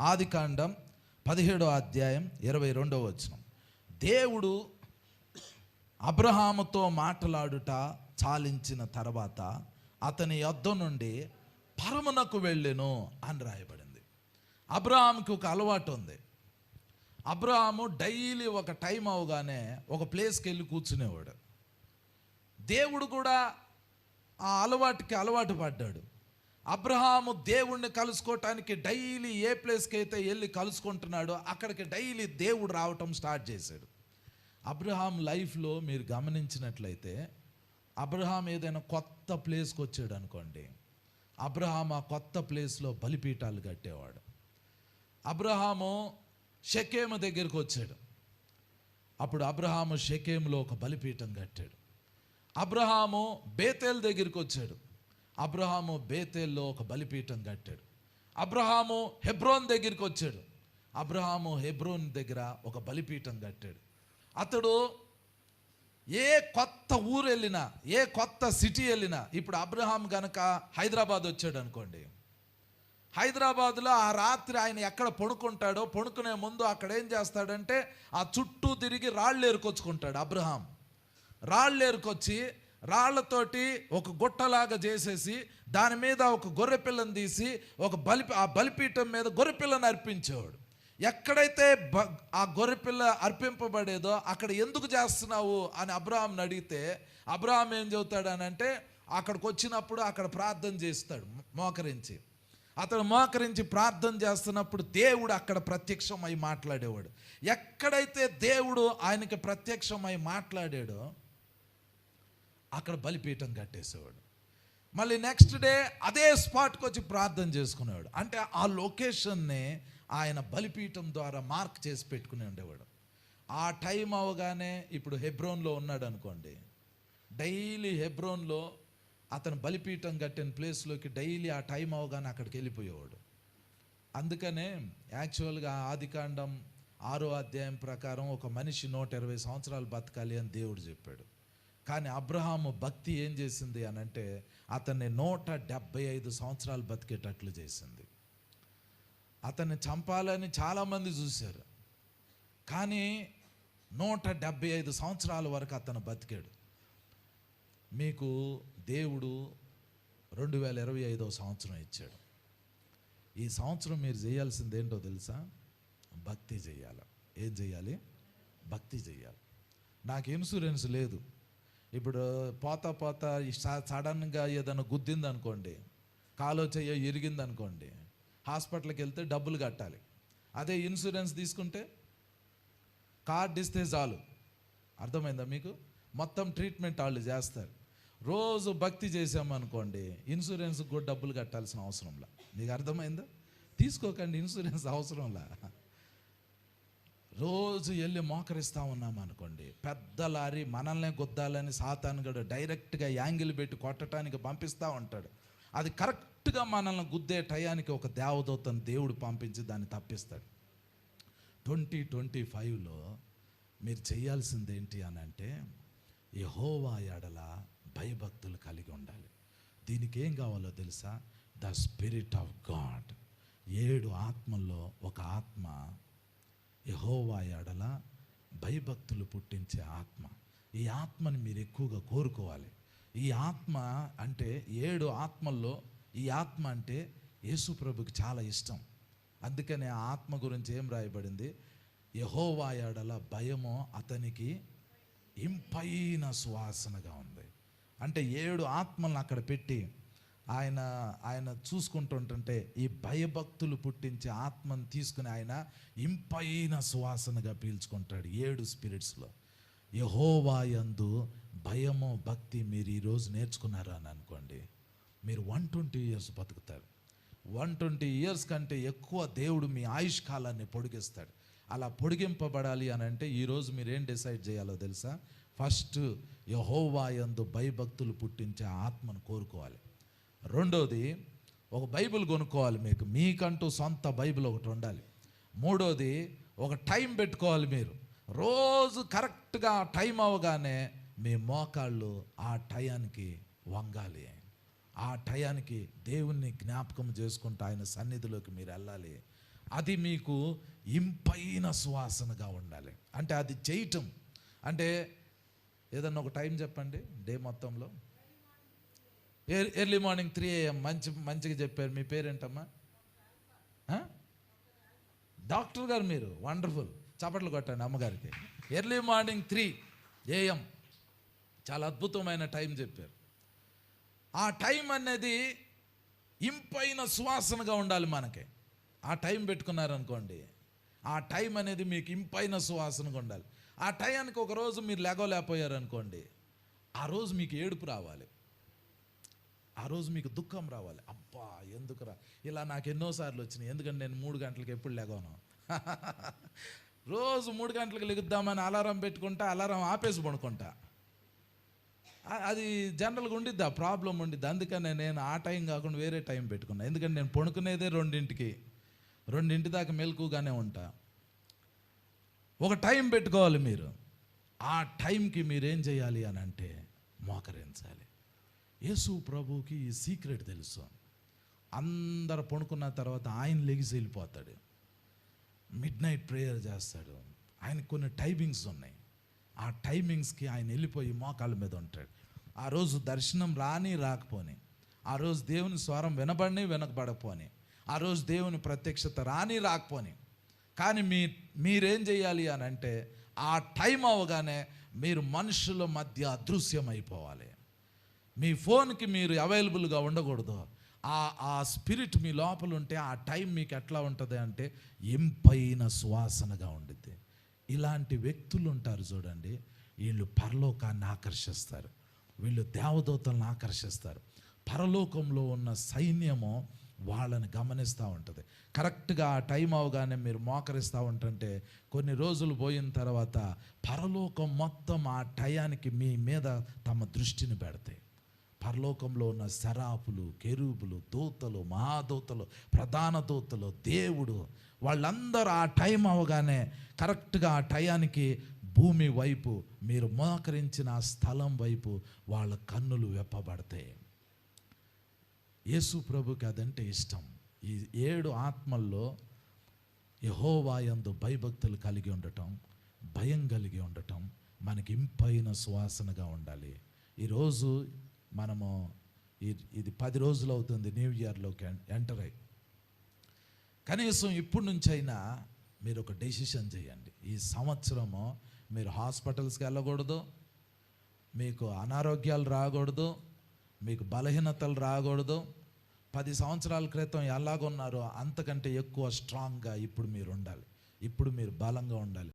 ఆది కాండం పదిహేడో అధ్యాయం ఇరవై రెండవ వచనం. దేవుడు అబ్రహాముతో మాట్లాడుట చాలించిన తర్వాత అతని యొద్ద నుండి పరమునకు వెళ్ళెను అని రాయబడింది. అబ్రహాంకి ఒక అలవాటు ఉంది. అబ్రహాము డైలీ ఒక టైం అవగానే ఒక ప్లేస్కి వెళ్ళి కూర్చునేవాడు. దేవుడు కూడా ఆ అలవాటుకి అలవాటు పడ్డాడు. అబ్రహాము దేవుణ్ణి కలుసుకోవటానికి డైలీ ఏ ప్లేస్కి అయితే వెళ్ళి కలుసుకుంటున్నాడో అక్కడికి డైలీ దేవుడు రావటం స్టార్ట్ చేశాడు. అబ్రహాం లైఫ్లో మీరు గమనించినట్లయితే అబ్రహాం ఏదైనా కొత్త ప్లేస్కి వచ్చాడు అనుకోండి అబ్రహాం ఆ కొత్త ప్లేస్లో బలిపీఠాలు కట్టేవాడు. అబ్రహాము షకేము దగ్గరికి వచ్చాడు. అప్పుడు అబ్రహాము షకేములో ఒక బలిపీఠం కట్టాడు. అబ్రహాము బేతేల్ దగ్గరికి వచ్చాడు. అబ్రహాము బేతేల్లో ఒక బలిపీఠం కట్టాడు. అబ్రహాము హెబ్రోన్ దగ్గరికి వచ్చాడు. అబ్రహాము హెబ్రోన్ దగ్గర ఒక బలిపీఠం కట్టాడు. అతడు ఏ కొత్త ఊరు వెళ్ళినా ఏ కొత్త సిటీ వెళ్ళినా ఇప్పుడు అబ్రహాం గనక హైదరాబాద్ వచ్చాడు అనుకోండి. హైదరాబాద్లో ఆ రాత్రి ఆయన ఎక్కడ పడుకుంటాడో పడుకునే ముందు అక్కడ ఏం చేస్తాడంటే ఆ చుట్టూ తిరిగి రాళ్ళు ఏరుకొచ్చుకుంటాడు అబ్రహాం రాళ్ళు ఏరుకొచ్చి రాళ్ళతోటి ఒక గుట్టలాగా చేసేసి దాని మీద ఒక గొర్రె పిల్లని తీసి ఒక బలి ఆ బలిపీఠం మీద గొర్రెపిల్లను అర్పించేవాడు. ఎక్కడైతే బ ఆ గొర్రె పిల్ల అర్పింపబడేదో అక్కడ ఎందుకు చేస్తున్నావు అని అబ్రహాంని అడిగితే అబ్రహాం ఏం చెబుతాడనంటే అక్కడికి వచ్చినప్పుడు అక్కడ ప్రార్థన చేస్తాడు మోకరించి. అతడు మోకరించి ప్రార్థన చేస్తున్నప్పుడు దేవుడు అక్కడ ప్రత్యక్షమై మాట్లాడేవాడు. ఎక్కడైతే దేవుడు ఆయనకి ప్రత్యక్షమై మాట్లాడాడో అక్కడ బలిపీఠం కట్టేసేవాడు. మళ్ళీ నెక్స్ట్ డే అదే స్పాట్కి వచ్చి ప్రార్థన చేసుకునేవాడు. అంటే ఆ లొకేషన్ని ఆయన బలిపీఠం ద్వారా మార్క్ చేసి పెట్టుకుని ఉండేవాడు. ఆ టైం అవగానే ఇప్పుడు హెబ్రోన్లో ఉన్నాడు అనుకోండి. డైలీ హెబ్రోన్లో అతను బలిపీఠం కట్టిన ప్లేస్లోకి డైలీ ఆ టైం అవగానే అక్కడికి వెళ్ళిపోయేవాడు. అందుకనే యాక్చువల్గా ఆదికాండం ఆరో అధ్యాయం ప్రకారం ఒక మనిషి నూట ఇరవై సంవత్సరాలు బతకాలి అని దేవుడు చెప్పాడు. కానీ అబ్రహాము భక్తి ఏం చేసింది అని అంటే అతన్ని నూట డెబ్బై ఐదు సంవత్సరాలు బతికేటట్లు చేసింది. అతన్ని చంపాలని చాలామంది చూశారు. కానీ నూట డెబ్బై ఐదు సంవత్సరాల వరకు అతను బతికాడు. మీకు దేవుడు రెండు వేల ఇరవై ఐదో సంవత్సరం ఇచ్చాడు. ఈ సంవత్సరం మీరు చేయాల్సింది ఏంటో తెలుసా? భక్తి చేయాలి. ఏం చేయాలి? భక్తి చేయాలి. నాకు ఇన్సూరెన్స్ లేదు. ఇప్పుడు పోత పోత ఈ సడన్గా ఏదైనా గుద్దింది అనుకోండి కాలో చెయ్యో ఇరిగింది అనుకోండి హాస్పిటల్కి వెళ్తే డబ్బులు కట్టాలి. అదే ఇన్సూరెన్స్ తీసుకుంటే కార్డ్ ఇస్తే చాలు. అర్థమైందా మీకు? మొత్తం ట్రీట్మెంట్ వాళ్ళు చేస్తారు. రోజు భక్తి చేసామనుకోండి ఇన్సూరెన్స్ కూడా డబ్బులు కట్టాల్సిన అవసరంలా. మీకు అర్థమైందా? తీసుకోకండి ఇన్సూరెన్స్ అవసరంలా. రోజు వెళ్ళి మోకరిస్తూ ఉన్నాం అనుకోండి. పెద్ద లారీ మనల్నే గుద్దాలని సాతానుగడు డైరెక్ట్గా యాంగిల్ పెట్టి కొట్టడానికి పంపిస్తూ ఉంటాడు. అది కరెక్ట్గా మనల్ని గుద్దే టయానికి ఒక దేవదూతను దేవుడు పంపించి దాన్ని తప్పిస్తాడు. ట్వంటీ ట్వంటీ ఫైవ్లో మీరు చేయాల్సింది ఏంటి అని అంటే యహోవా ఎడల భయభక్తులు కలిగి ఉండాలి. దీనికి ఏం కావాలో తెలుసా? The spirit of God. ఏడు ఆత్మల్లో ఒక ఆత్మ యహోవా ఎడల భయభక్తులు పుట్టించే ఆత్మ. ఈ ఆత్మని మీరు ఎక్కువగా కోరుకోవాలి. ఈ ఆత్మ అంటే ఏడు ఆత్మల్లో ఈ ఆత్మ అంటే యేసు ప్రభుకి చాలా ఇష్టం. అందుకనే ఆ ఆత్మ గురించి ఏం రాయబడింది? యహోవా ఎడల భయము అతనికి ఇంపైన సువాసనగా ఉంది. అంటే ఏడు ఆత్మలను అక్కడ పెట్టి ఆయన ఆయన చూసుకుంటుంటుంటే ఈ భయభక్తులు పుట్టించే ఆత్మను తీసుకుని ఆయన ఇంపైన సువాసనగా పీల్చుకుంటాడు ఏడు స్పిరిట్స్లో. యహోవాయందు భయము భక్తి మీరు ఈరోజు నేర్చుకున్నారు అని అనుకోండి. మీరు వన్ ట్వంటీ ఇయర్స్ బతుకుతారు. వన్ ట్వంటీ ఇయర్స్ కంటే ఎక్కువ దేవుడు మీ ఆయుష్ కాలాన్ని పొడిగిస్తాడు. అలా పొడిగింపబడాలి అని అంటే ఈరోజు మీరు ఏం డిసైడ్ చేయాలో తెలుసా? ఫస్ట్ యహోవాయందు భయభక్తులు పుట్టించే ఆత్మను కోరుకోవాలి. రెండోది ఒక బైబిల్ కొనుక్కోవాలి మీకు. మీకంటూ సొంత బైబిల్ ఒకటి ఉండాలి. మూడోది ఒక టైం పెట్టుకోవాలి మీరు. రోజు కరెక్ట్గా టైం అవగానే మీ మోకాళ్ళు ఆ టయానికి వంగాలి. ఆ టయానికి దేవుణ్ణి జ్ఞాపకం చేసుకుంటూ ఆయన సన్నిధిలోకి మీరు వెళ్ళాలి. అది మీకు ఇంపైన సువాసనగా ఉండాలి. అంటే అది చేయటం. అంటే ఏదన్నా ఒక టైం చెప్పండి డే మొత్తంలో. ఎర్లీ మార్నింగ్ త్రీ ఏఎం మంచి మంచిగా చెప్పారు. మీ పేరేంటమ్మా? డాక్టర్ గారు మీరు వండర్ఫుల్. చప్పట్లు కొట్టండి అమ్మగారికి. Early morning three AM. చాలా అద్భుతమైన టైం చెప్పారు. ఆ టైం అనేది ఇంపైన సువాసనగా ఉండాలి మనకి. ఆ టైం పెట్టుకున్నారనుకోండి ఆ టైం అనేది మీకు ఇంపైన సువాసనగా ఉండాలి. ఆ టైంకి ఒక రోజు మీరు లేకపోయారనుకోండి ఆ రోజు మీకు ఏడుపు రావాలి. ఆ రోజు మీకు దుఃఖం రావాలి. అబ్బా ఎందుకురా? ఇలా నాకు ఎన్నోసార్లు వచ్చినాయి. ఎందుకంటే నేను మూడు గంటలకు ఎప్పుడు లేగోను రోజు మూడు గంటలకు లెగుద్దామని అలారం పెట్టుకుంటా అలారం ఆపేసి పడుకుంటా. అది జనరల్గా ఉండిద్ది ఆ ప్రాబ్లం ఉండిద్ది. అందుకనే నేను ఆ టైం కాకుండా వేరే టైం పెట్టుకున్నా. ఎందుకంటే నేను పడుకునేదే రెండింటికి. రెండింటి దాకా మెలకుగానే ఉంటా. ఒక టైం పెట్టుకోవాలి మీరు. ఆ టైంకి మీరేం చేయాలి అని అంటే మోకరించాలి. యేసు ప్రభువుకి ఈ సీక్రెట్ తెలుసు. అందరు పడుకున్న తర్వాత ఆయన లెగిసి వెళ్ళిపోతాడు. మిడ్ నైట్ ప్రేయర్ చేస్తాడు. ఆయనకు కొన్ని టైమింగ్స్ ఉన్నాయి. ఆ టైమింగ్స్కి ఆయన వెళ్ళిపోయి మోకాళ్ళ మీద ఉంటాడు. ఆ రోజు దర్శనం రాని రాకపోని ఆ రోజు దేవుని స్వరం వినబడిని వినకబడకపోని ఆ రోజు దేవుని ప్రత్యక్షత రాని రాకపోని. కానీ మీ మీరేం చేయాలి అని అంటే ఆ టైం అవగానే మీరు మనుషుల మధ్య అదృశ్యమైపోవాలి. మీ ఫోన్కి మీరు అవైలబుల్గా ఉండకూడదు. ఆ ఆ స్పిరిట్ మీ లోపల ఉంటే ఆ టైం మీకు ఎట్లా ఉంటుంది అంటే ఇంపైన సువాసనగా ఉండిద్ది. ఇలాంటి వ్యక్తులు ఉంటారు చూడండి వీళ్ళు పరలోకాన్ని ఆకర్షిస్తారు. వీళ్ళు దేవదూతలను ఆకర్షిస్తారు. పరలోకంలో ఉన్న సైన్యము వాళ్ళని గమనిస్తూ ఉంటుంది. కరెక్ట్గా ఆ టైం అవగానే మీరు మోకరిస్తూ ఉంటుంటే కొన్ని రోజులు పోయిన తర్వాత పరలోకం మొత్తం ఆ టయానికి మీ మీద తమ దృష్టిని పెడతాయి. పరలోకంలో ఉన్న శరాపులు కెరూపులు దూతలు మహాదూతలు ప్రధాన దూతలు దేవుడు వాళ్ళందరూ ఆ టైం అవగానే కరెక్ట్గా ఆ టయానికి భూమి వైపు మీరు మోకరించిన స్థలం వైపు వాళ్ళ కన్నులు వెప్పబడతాయి. యేసు ప్రభుకి అదంటే ఇష్టం. ఈ ఏడు ఆత్మల్లో యహోవాయందు భయభక్తులు కలిగి ఉండటం భయం కలిగి ఉండటం మనకి ఇంపైన సువాసనగా ఉండాలి. ఈరోజు మనము ఇది పది రోజులు అవుతుంది న్యూ ఇయర్లోకి ఎంటర్ అయ్యి కనీసం ఇప్పటి నుంచైనా మీరు ఒక డెసిషన్ చేయండి. ఈ సంవత్సరము మీరు హాస్పిటల్స్కి వెళ్ళకూడదు మీకు అనారోగ్యాలు రాకూడదు మీకు బలహీనతలు రాకూడదు. పది సంవత్సరాల క్రితం ఎలాగున్నారో అంతకంటే ఎక్కువ స్ట్రాంగ్గా ఇప్పుడు మీరు ఉండాలి. ఇప్పుడు మీరు బలంగా ఉండాలి.